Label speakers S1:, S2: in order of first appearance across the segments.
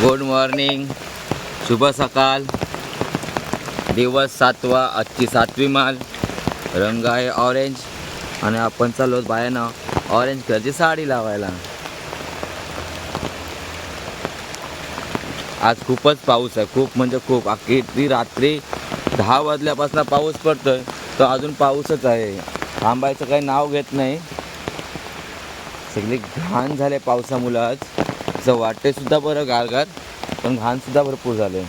S1: Good morning शुभ सकाळ दिवस सातवा आजची सातवी माल. रंग आहे ऑरेंज आणि आपण चाललो बायानं ऑरेंज कलरची साडी लावायला. आज खूपच पाऊस आहे. खूप म्हणजे खूप. अख्खी ती रात्री दहा वाजल्यापासून पाऊस पडतोय. तर अजून पाऊसच आहे. थांबायचं काही नाव घेत नाही. सगळी घाण झाले पावसामुळं आज. असं वाटते सुद्धा बरं गारगार पण घाण सुद्धा भरपूर झाले.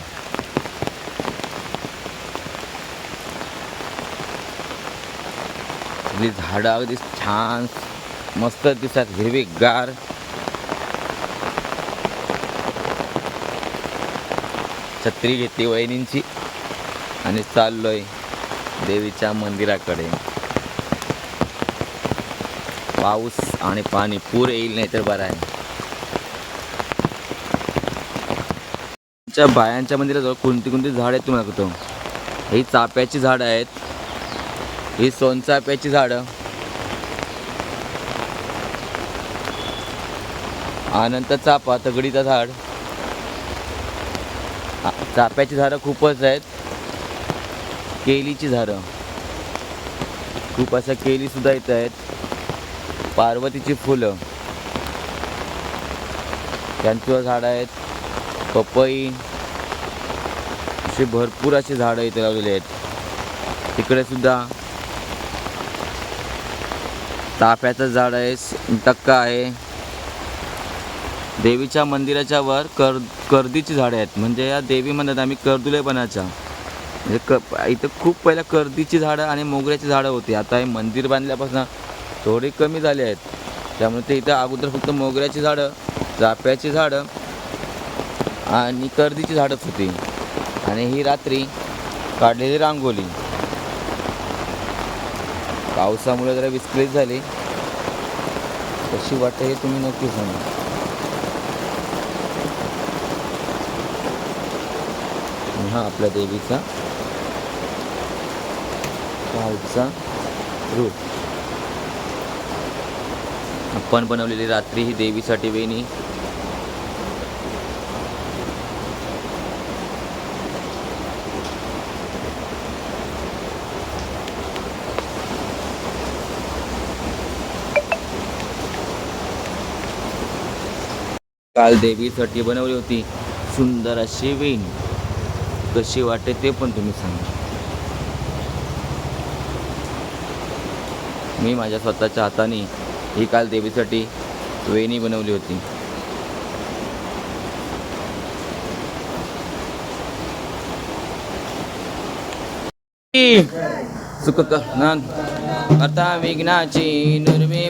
S1: झाडं अगदी छान मस्त दिसतात हिरवीगार. छत्री घेतली वहिनींची आणि चाललोय देवीच्या मंदिराकडे. पाऊस आणि पाणी पूर येईल नाही तर बरं आहे. च्या बायांच्या मंदिराजवळ कोणती कोणती झाडं आहेत तुम्हाला सांगतो ही चाप्याची झाडं आहेत. ही सोनचाप्याची झाडं. अनंत चापा तगडीचं झाड. चाप्याची झाडं खूपच आहेत. केलीची झाडं. खूप असं केली सुद्धा येत आहेत. पार्वतीची फुलं. त्यांचं झाड आहेत. पपई. असे भरपूर असे झाडं इथे लावलेले आहेत. इकडे सुद्धा ताफ्याचं झाड आहे टक्का आहे. देवीच्या मंदिराच्या वर कर कर्दीची झाडं आहेत. म्हणजे या देवी म्हणतात आम्ही कर्दुलेपणाच्या. म्हणजे क इथं खूप पहिल्या कर्दीची झाडं आणि मोगऱ्याची झाडं होती. आता हे मंदिर बांधल्यापासून थोडी कमी झाली आहेत. त्यामुळे ते इथं अगोदर फक्त मोगऱ्याची झाडं चाफ्याची झाडं आणि कर्दीची झाडच होती. आणि ही रात्री काढलेली रांगोली. पावसामुळे जरा विस्कळीत झाली. कशी वाटते हे तुम्ही नक्की सांगा. हा आपल्या देवीचा पाऊसचा रूप. आपण बनवलेली रात्री ही देवीसाठी वेणी. काल देवीसाठी बनवली होती. सुंदर अशी वेण. कशी वाटते ते पण तुम्ही सांगा. मी माझ्या स्वतःच्या हाताने ही काल देवीसाठी वेणी बनवली होती. सुख आता विघ्नाची नुर्वी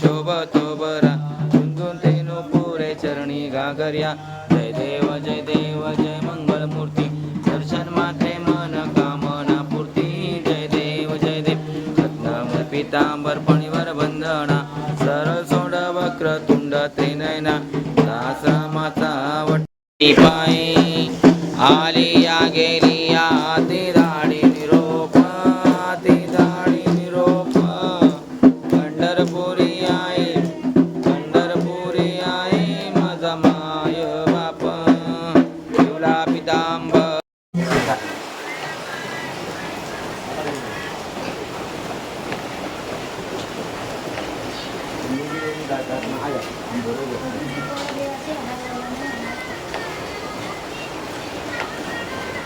S1: शोभतो बरा गुंजून तेनु पुरे चरणी गागर्या. जय देव जय देव जय मंगल मूर्ती दर्शन मात्रे मन कामना पूर्ती. जय देव जय देव. रत्नावर पितांबर पणीवर बंधना सरळ सोड वक्र तुंड त्रिनयना. दासरामाचा वटी पायी आली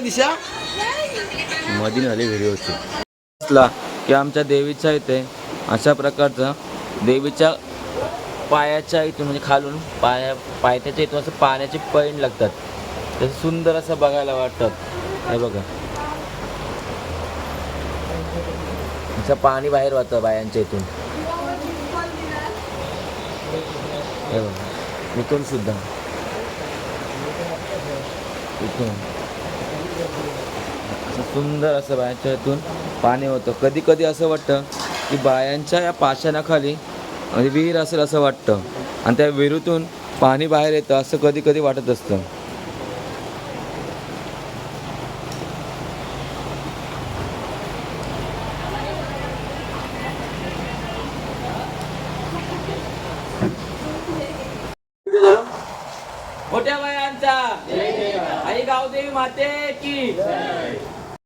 S2: दिशा?
S1: मधी झाली व्हिडिओ की आमच्या देवीचा इथे अशा प्रकारचा देवीच्या पायाच्या इथून म्हणजे खालून पाया पायथ्याच्या इथून असं पाण्याचे पैण लागतात. तसं सुंदर असं बघायला वाटतात हे बघा. असं पाणी बाहेर वाहतं बायांच्या इथून. हे बघा. इथून सुद्धा. इथून. असं सुंदर असं बायांच्या इथून पाणी होतं. कधी कधी असं वाटतं की बायांच्या या पाषाणाखाली म्हणजे विहीर असेल असं वाटतं. आणि त्या विहिरीतून पाणी बाहेर येतं असं कधी कधी वाटत असतं. मोठ्या बायांचा. आई गावदेवी माते की.